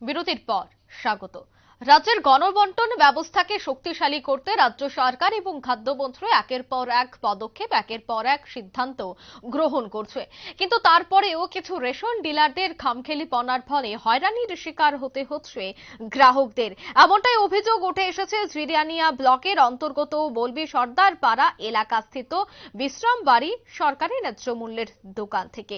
বিরতির পর স্বাগত। রাজ্যের গণবন্টন ব্যবস্থাকে শক্তিশালী করতে রাজ্য সরকার এবং খাদ্যমন্ত্রী একের পর এক পদক্ষেপ, একের পর এক সিদ্ধান্ত গ্রহণ করছে। কিন্তু তারপরেও কিছু রেশন ডিলারদের খামখেলিপনার ফলে হয়রানির শিকার হতে হচ্ছে গ্রাহকদের। এমনটাই অভিযোগ উঠে এসেছে জিরিয়ানিয়া ব্লকের অন্তর্গত বলবি সর্দার পাড়া এলাকাস্থিত বিশ্রাম বাড়ি সরকারি ন্যায্য মূল্যের দোকান থেকে।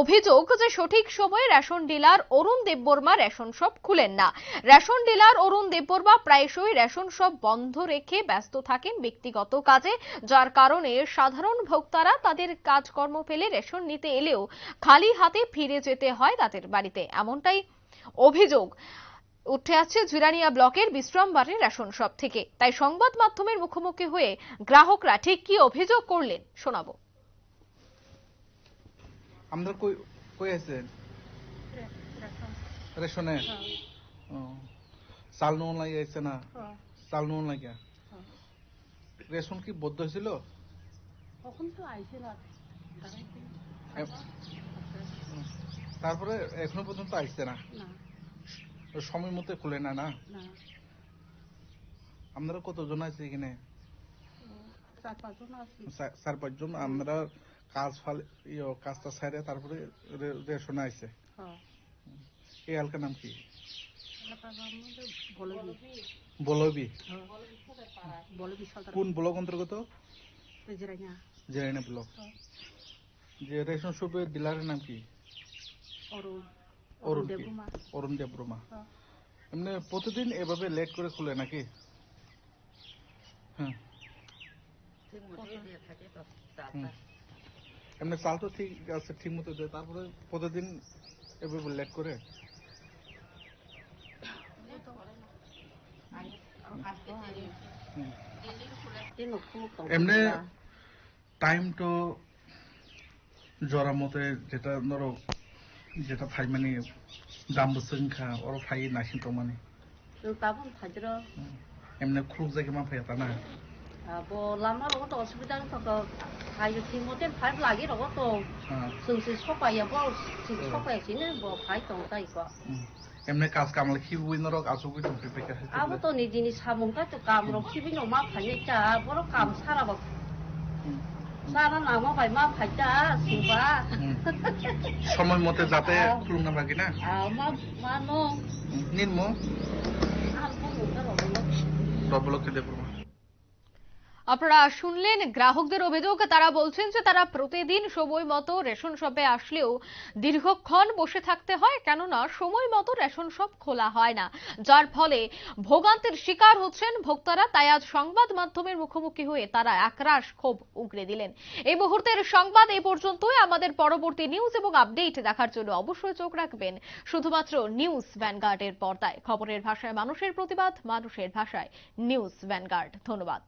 অভিযোগ যে সঠিক সময়ে ration dealer Arun Debbarma ration shop খুলেন না। রেশন ডিলার অরুণ দেববর্মা প্রায়শই রেশন শপ বন্ধ রেখে ব্যস্ত থাকেন ব্যক্তিগত কাজে যার কারণে সাধারণ ভোক্তারা তাদের কাজকর্ম ফেলে রেশন নিতে এলেও খালি হাতে ফিরে যেতে হয় তাদের বাড়িতে। এমনটাই অভিযোগ উঠে আসছে জিরানিয়া ব্লকের বিশ্রাম বাড়ির রেশন শপ থেকে। তাই সংবাদ মাধ্যমের মুখোমুখি হয়ে গ্রাহকরা ঠিক কি অভিযোগ করলেন শোনাবো। আপনার কই কই আছে? রেশনে। ও। চাল নুন লাগে আছে না চাল নুন লাগে রেশন কি বদ্ধ হয়েছিল তারপরে এখনও পর্যন্ত আইসছে না? সময় মতো খুলে না না? আপনারা কতজন আছে এখানে চার পাঁচজন আপনারা কাজ ফাল কাজটা সাইরে তারপরে রেশনে হ্যাঁ এই এলাকার নাম কি? বলবি? কোন ব্লক অন্তর্গত? জেরাইনা। ব্লক। যে রেশন শপের ডিলারের নাম কি? অরুণ। দেবরমা। হ্যাঁ। এমনি প্রতিদিন এভাবে লেট করে খুলে নাকি? হ্যাঁ। এমনি চাল তো ঠিক আছে ঠিক মতো দেয়। তারপরে প্রতিদিন এভাবে লেট করে? এমনি টাইম তো জরা মতে যেটা ধরো যেটা ফাই মানে দাম বসংখা ওর ফাই নাসিন তো মানে। ফাজর এমনি খুব জায়গা মা ফাই না? অসুবিধা তো। ফাই ঠিক মতে ফাই লাগি সুসি ফাই তাই কো 음. এমনি কাজ কামলে কি উই নরক আসু গুই দম পেপে কাছে আবো তো নি জিনিস সামং কা তো কাম রক কি বিনো মা ফাই চা বড় কাম সারা বক সারা না মা ভাই মা ফাই চা সিবা সময় মতে যাতে আহ। খুলনা লাগে না। মা মা নো। নির্ম আর কোন তা ro ডবলকে দেব আপনারা শুনলেন গ্রাহকদের অভিযোগ। তারা বলছেন যে তারা প্রতিদিন সময় মতো রেশন শপে আসলেও দীর্ঘক্ষণ বসে থাকতে হয়, কেননা সময় মতো রেশন শপ খোলা হয় না। যার ফলে ভোগান্তির শিকার হচ্ছেন ভোক্তারা, তাই আজ সংবাদ মাধ্যমের মুখোমুখি হয়ে তারা একরাশ ক্ষোভ উগরে দিলেন। এই মুহূর্তের সংবাদ এই পর্যন্তই। আমাদের পরবর্তী নিউজ এবং আপডেট দেখার জন্য অবশ্যই চোখ রাখবেন শুধুমাত্র নিউজ ভ্যানগার্ডের পর্দায়। খবরের ভাষায় মানুষের প্রতিবাদ, মানুষের ভাষায় নিউজ ভ্যানগার্ড ধন্যবাদ।